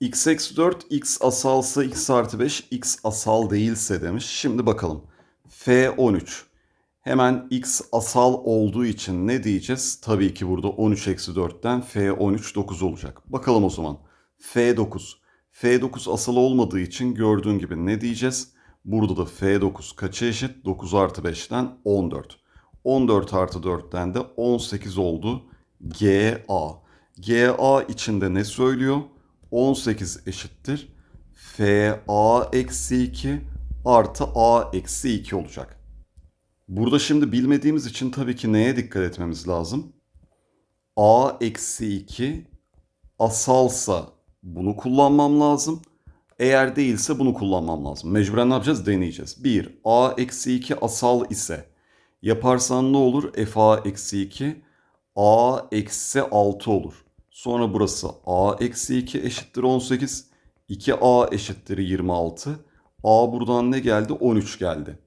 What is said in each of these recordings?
x eksi 4 x asalsa x artı 5 x asal değilse demiş. Şimdi bakalım. F13. Hemen x asal olduğu için ne diyeceğiz? Tabii ki burada 13 eksi 4'ten F13 9 olacak. Bakalım o zaman. F9. F9 asal olmadığı için gördüğün gibi ne diyeceğiz? Burada da F9 kaça eşit? 9 artı 5'ten 14. 14 artı 4'ten de 18 oldu. GA. GA içinde ne söylüyor? 18 eşittir. FA eksi 2 artı A eksi 2 olacak. Burada şimdi bilmediğimiz için tabii ki neye dikkat etmemiz lazım? A eksi 2 asalsa bunu kullanmam lazım. Eğer değilse bunu kullanmam lazım. Mecburen ne yapacağız? Deneyeceğiz. 1. A eksi 2 asal ise yaparsan ne olur? FA eksi 2 A eksi 6 olur. Sonra burası A eksi 2 eşittir 18. 2A eşittir 26. A buradan ne geldi? 13 geldi.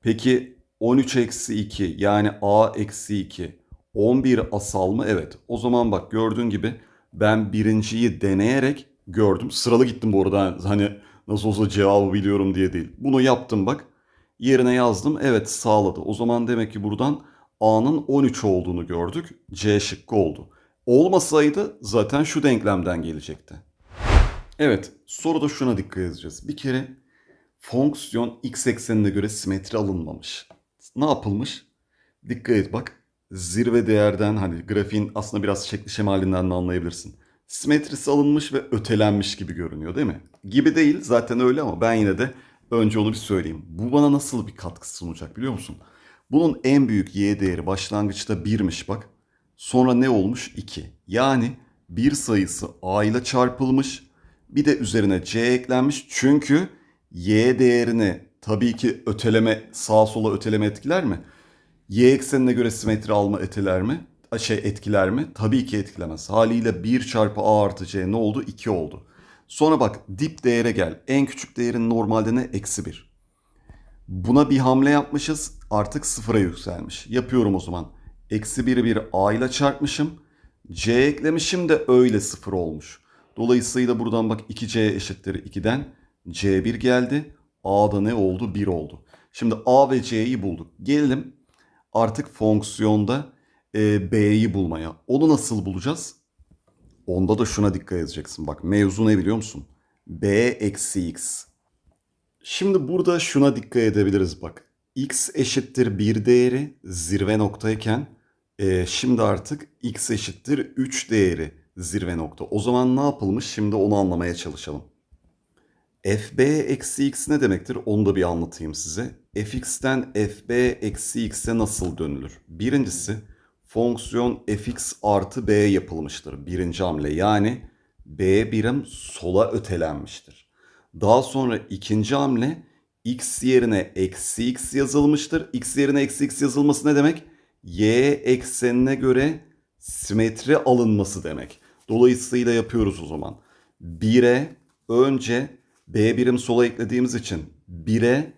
Peki 13 eksi 2 yani A eksi 2 11 asal mı? Evet. O zaman bak gördüğün gibi ben birinciyi deneyerek gördüm. Sıralı gittim bu arada. Hani nasıl olsa cevabı biliyorum diye değil. Bunu yaptım bak. Yerine yazdım. Evet sağladı. O zaman demek ki buradan A'nın 13 olduğunu gördük. C şıkkı oldu. Olmasaydı zaten şu denklemden gelecekti. Evet soruda şuna dikkat edeceğiz. Bir kere fonksiyon x eksenine göre simetri alınmamış. Ne yapılmış? Dikkat et bak. Zirve değerden hani grafiğin aslında biraz şekli şemalinden de anlayabilirsin. Simetrisi alınmış ve ötelenmiş gibi görünüyor değil mi? Gibi değil zaten öyle ama ben yine de önce onu bir söyleyeyim. Bu bana nasıl bir katkı sunacak biliyor musun? Bunun en büyük y değeri başlangıçta 1'miş bak. Sonra ne olmuş? 2. Yani bir sayısı a ile çarpılmış. Bir de üzerine c eklenmiş. Çünkü y değerini tabii ki öteleme sağa sola öteleme etkiler mi? Y eksenine göre simetri alma etkiler mi? Şey etkiler mi? Tabii ki etkilemez. Haliyle 1 çarpı a artı c ne oldu? 2 oldu. Sonra bak dip değere gel. En küçük değerin normalde ne? Eksi 1. Buna bir hamle yapmışız. Artık sıfıra yükselmiş. Yapıyorum o zaman. Eksi 1'i bir a ile çarpmışım. C eklemişim de öyle sıfır olmuş. Dolayısıyla buradan bak 2C eşittir 2'den C1 geldi. A'da ne oldu? 1 oldu. Şimdi A ve C'yi bulduk. Gelelim artık fonksiyonda e, B'yi bulmaya. Onu nasıl bulacağız? Onda da şuna dikkat edeceksin. Bak mevzu ne biliyor musun? B eksi X. Şimdi burada şuna dikkat edebiliriz bak. X eşittir 1 değeri zirve noktayken e, şimdi artık X eşittir 3 değeri zirve nokta. O zaman ne yapılmış? Şimdi onu anlamaya çalışalım. fb eksi x ne demektir? Onu da bir anlatayım size. fx'ten fb eksi x'e nasıl dönülür? Birincisi fonksiyon fx artı b yapılmıştır. Birinci hamle yani b birim sola ötelenmiştir. Daha sonra ikinci hamle x yerine eksi x yazılmıştır. x yerine eksi x yazılması ne demek? Y eksenine göre simetri alınması demek. Dolayısıyla yapıyoruz o zaman. 1'e önce b birim sola eklediğimiz için 1'e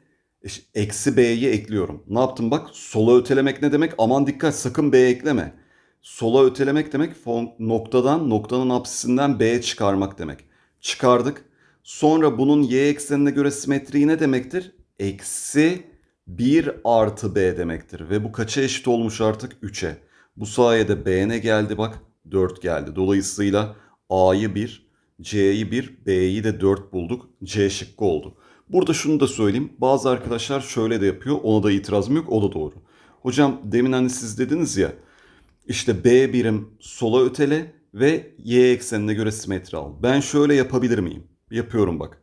eksi b'yi ekliyorum. Ne yaptım bak? Sola ötelemek ne demek? Aman dikkat sakın b ekleme. Sola ötelemek demek noktadan, noktanın apsisinden b çıkarmak demek. Çıkardık. Sonra bunun y eksenine göre simetriği ne demektir? Eksi 1 artı b demektir. Ve bu kaça eşit olmuş artık? 3'e. Bu sayede b ne geldi bak? 4 geldi. Dolayısıyla a'yı 1, c'yi 1, b'yi de 4 bulduk. C şıkkı oldu. Burada şunu da söyleyeyim. Bazı arkadaşlar şöyle de yapıyor. Ona da itirazım yok. O da doğru. Hocam demin hani siz dediniz ya işte B birim sola ötele ve y eksenine göre simetri al. Ben şöyle yapabilir miyim? Yapıyorum bak.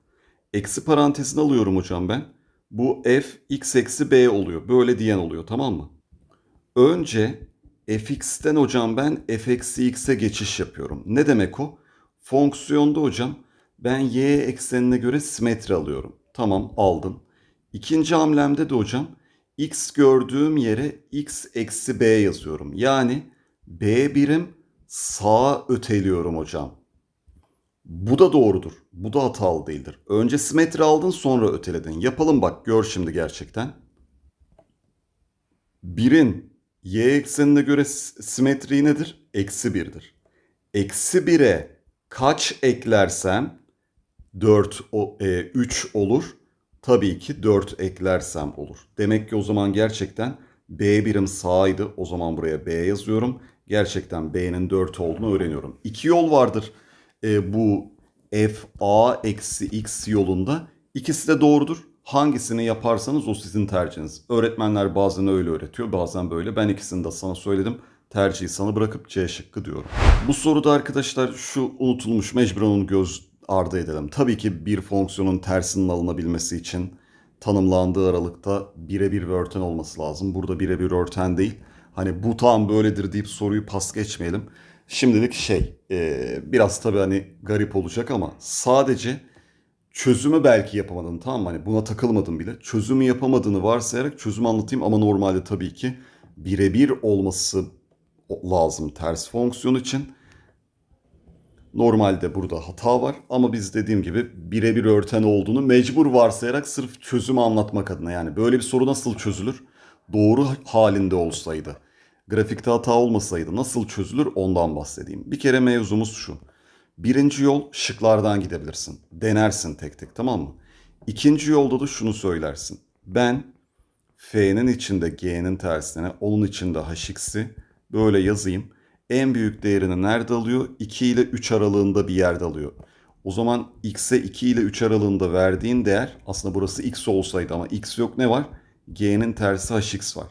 Eksi parantezini alıyorum hocam ben. Bu f x eksi b oluyor. Böyle diyen oluyor tamam mı? Önce fx'ten hocam ben f eksi x'e geçiş yapıyorum. Ne demek o? Fonksiyonda hocam ben y eksenine göre simetri alıyorum. Tamam aldım. İkinci hamlemde de hocam x gördüğüm yere x eksi b yazıyorum. Yani b birim sağa öteliyorum hocam. Bu da doğrudur. Bu da hatalı değildir. Önce simetri aldın sonra öteledin. Yapalım bak gör şimdi gerçekten. Birin y eksenine göre simetriği nedir? Eksi birdir. Eksi bire kaç eklersem 4 o, e, 3 olur. Tabii ki 4 eklersem olur. Demek ki o zaman gerçekten B birim sağydı. O zaman buraya B yazıyorum. Gerçekten B'nin 4 olduğunu öğreniyorum. İki yol vardır e, bu f a eksi x yolunda. İkisi de doğrudur. Hangisini yaparsanız o sizin tercihiniz. Öğretmenler bazen öyle öğretiyor bazen böyle. Ben ikisini de sana söyledim. Tercihi sana bırakıp C şıkkı diyorum. Bu soruda arkadaşlar şu unutulmuş mecburen onu göz ardı edelim. Tabii ki bir fonksiyonun tersinin alınabilmesi için tanımlandığı aralıkta birebir bir örten olması lazım. Burada birebir örten değil. Hani bu tam böyledir deyip soruyu pas geçmeyelim. Şimdilik şey e, biraz tabii hani garip olacak ama sadece çözümü belki yapamadın tamam mı? Hani buna takılmadın bile. Çözümü yapamadığını varsayarak çözümü anlatayım ama normalde tabii ki birebir olması lazım ters fonksiyon için. Normalde burada hata var ama biz dediğim gibi birebir örten olduğunu mecbur varsayarak sırf çözümü anlatmak adına yani böyle bir soru nasıl çözülür? Doğru halinde olsaydı, grafikte hata olmasaydı nasıl çözülür ondan bahsedeyim. Bir kere mevzumuz şu. Birinci yol şıklardan gidebilirsin. Denersin tek tek tamam mı? İkinci yolda da şunu söylersin. Ben F'nin içinde G'nin tersine, onun içinde HX'i böyle yazayım. En büyük değerini nerede alıyor? 2 ile 3 aralığında bir yerde alıyor. O zaman x'e 2 ile 3 aralığında verdiğin değer aslında burası x olsaydı ama x yok ne var? G'nin tersi hx var.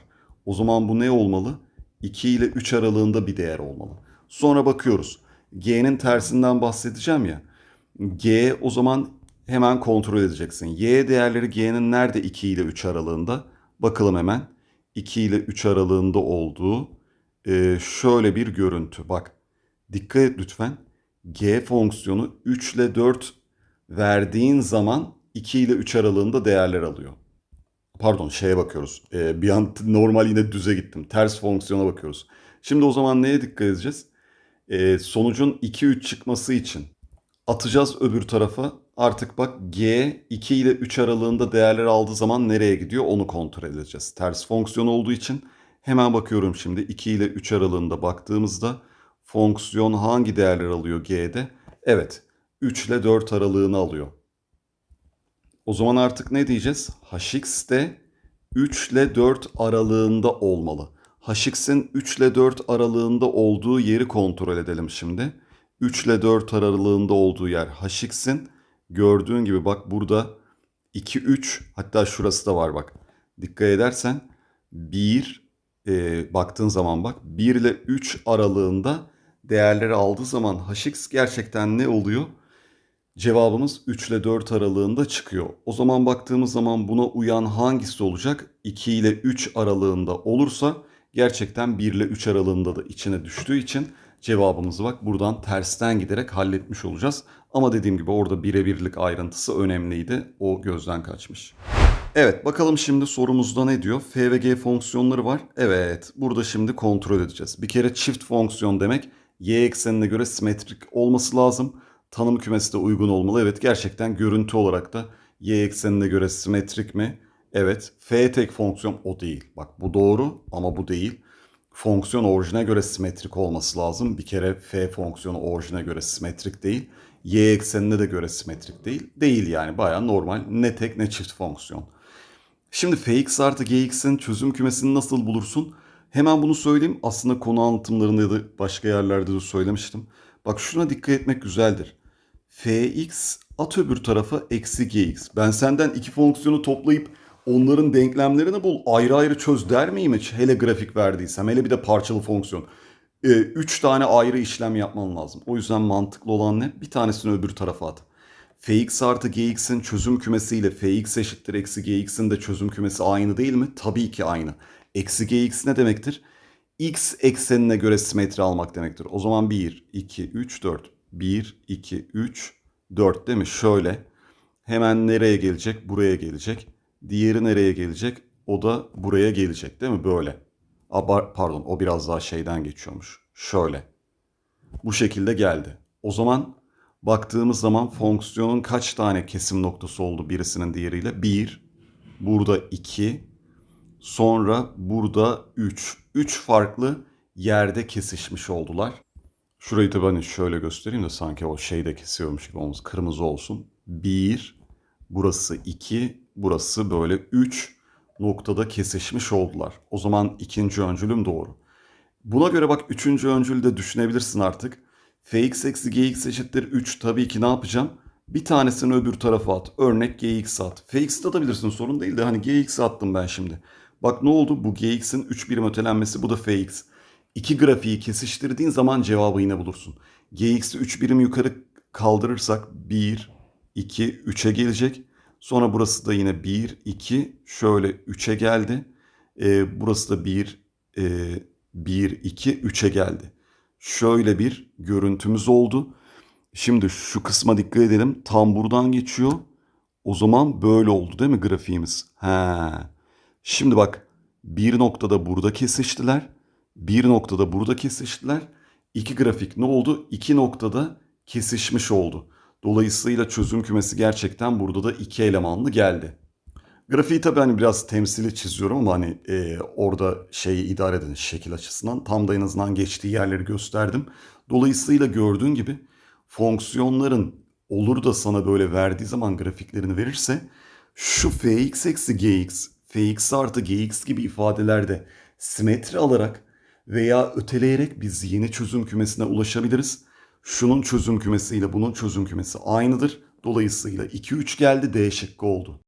O zaman bu ne olmalı? 2 ile 3 aralığında bir değer olmalı. Sonra bakıyoruz. G'nin tersinden bahsedeceğim ya. G o zaman hemen kontrol edeceksin. Y değerleri G'nin nerede 2 ile 3 aralığında? Bakalım hemen. 2 ile 3 aralığında olduğu e, şöyle bir görüntü. Bak dikkat et lütfen. G fonksiyonu 3 ile 4 verdiğin zaman 2 ile 3 aralığında değerler alıyor. Pardon şeye bakıyoruz. E, bir an normal yine düze gittim. Ters fonksiyona bakıyoruz. Şimdi o zaman neye dikkat edeceğiz? E, sonucun 2-3 çıkması için atacağız öbür tarafa. Artık bak G 2 ile 3 aralığında değerler aldığı zaman nereye gidiyor onu kontrol edeceğiz. Ters fonksiyon olduğu için hemen bakıyorum şimdi 2 ile 3 aralığında baktığımızda fonksiyon hangi değerler alıyor G'de? Evet 3 ile 4 aralığını alıyor. O zaman artık ne diyeceğiz? Hx de 3 ile 4 aralığında olmalı. Hx'in 3 ile 4 aralığında olduğu yeri kontrol edelim şimdi. 3 ile 4 aralığında olduğu yer Hx'in. Gördüğün gibi bak burada 2, 3 hatta şurası da var bak. Dikkat edersen 1 e, baktığın zaman bak 1 ile 3 aralığında değerleri aldığı zaman Hx gerçekten ne oluyor? Cevabımız 3 ile 4 aralığında çıkıyor. O zaman baktığımız zaman buna uyan hangisi olacak? 2 ile 3 aralığında olursa gerçekten 1 ile 3 aralığında da içine düştüğü için cevabımızı bak buradan tersten giderek halletmiş olacağız. Ama dediğim gibi orada birebirlik ayrıntısı önemliydi. O gözden kaçmış. Evet bakalım şimdi sorumuzda ne diyor? F ve G fonksiyonları var. Evet burada şimdi kontrol edeceğiz. Bir kere çift fonksiyon demek y eksenine göre simetrik olması lazım. Tanım kümesi de uygun olmalı. Evet gerçekten görüntü olarak da y eksenine göre simetrik mi? Evet. F tek fonksiyon o değil. Bak bu doğru ama bu değil. Fonksiyon orijine göre simetrik olması lazım. Bir kere f fonksiyonu orijine göre simetrik değil. Y eksenine de göre simetrik değil. Değil yani baya normal ne tek ne çift fonksiyon. Şimdi fx artı gx'in çözüm kümesini nasıl bulursun? Hemen bunu söyleyeyim. Aslında konu anlatımlarında ya da başka yerlerde de söylemiştim. Bak şuna dikkat etmek güzeldir. Fx at öbür tarafa eksi gx. Ben senden iki fonksiyonu toplayıp onların denklemlerini bul ayrı ayrı çöz der miyim hiç? Hele grafik verdiysem hele bir de parçalı fonksiyon. Ee, üç tane ayrı işlem yapman lazım. O yüzden mantıklı olan ne? Bir tanesini öbür tarafa at. fx artı gx'in çözüm kümesiyle fx eşittir eksi gx'in de çözüm kümesi aynı değil mi? Tabii ki aynı. Eksi gx ne demektir? x eksenine göre simetri almak demektir. O zaman 1, 2, 3, 4. 1, 2, 3, 4 değil mi? Şöyle. Hemen nereye gelecek? Buraya gelecek. Diğeri nereye gelecek? O da buraya gelecek değil mi? Böyle. Abar pardon o biraz daha şeyden geçiyormuş. Şöyle. Bu şekilde geldi. O zaman baktığımız zaman fonksiyonun kaç tane kesim noktası oldu birisinin diğeriyle? 1, burada 2, sonra burada 3. 3 farklı yerde kesişmiş oldular. Şurayı da ben şöyle göstereyim de sanki o şeyde kesiyormuş gibi olması kırmızı olsun. 1, burası 2, burası böyle 3 noktada kesişmiş oldular. O zaman ikinci öncülüm doğru. Buna göre bak üçüncü öncülü de düşünebilirsin artık. fx eksi gx eşittir 3. Tabii ki ne yapacağım? Bir tanesini öbür tarafa at. Örnek gx at. fx de atabilirsin sorun değil de hani gx attım ben şimdi. Bak ne oldu? Bu gx'in 3 birim ötelenmesi bu da fx. İki grafiği kesiştirdiğin zaman cevabı yine bulursun. gx'i 3 birim yukarı kaldırırsak 1, 2, 3'e gelecek. Sonra burası da yine 1, 2, şöyle 3'e geldi. Ee, burası da 1, e, 1, 2, 3'e geldi. Şöyle bir görüntümüz oldu. Şimdi şu kısma dikkat edelim. Tam buradan geçiyor. O zaman böyle oldu değil mi grafiğimiz? He. Şimdi bak bir noktada burada kesiştiler. Bir noktada burada kesiştiler. İki grafik ne oldu? İki noktada kesişmiş oldu. Dolayısıyla çözüm kümesi gerçekten burada da iki elemanlı geldi. Grafiği tabii hani biraz temsili çiziyorum ama hani e, orada şeyi idare edin şekil açısından. Tam da en azından geçtiği yerleri gösterdim. Dolayısıyla gördüğün gibi fonksiyonların olur da sana böyle verdiği zaman grafiklerini verirse şu fx eksi gx, fx artı gx gibi ifadelerde simetri alarak veya öteleyerek biz yeni çözüm kümesine ulaşabiliriz. Şunun çözüm kümesiyle bunun çözüm kümesi aynıdır. Dolayısıyla 2 3 geldi D şıkkı oldu.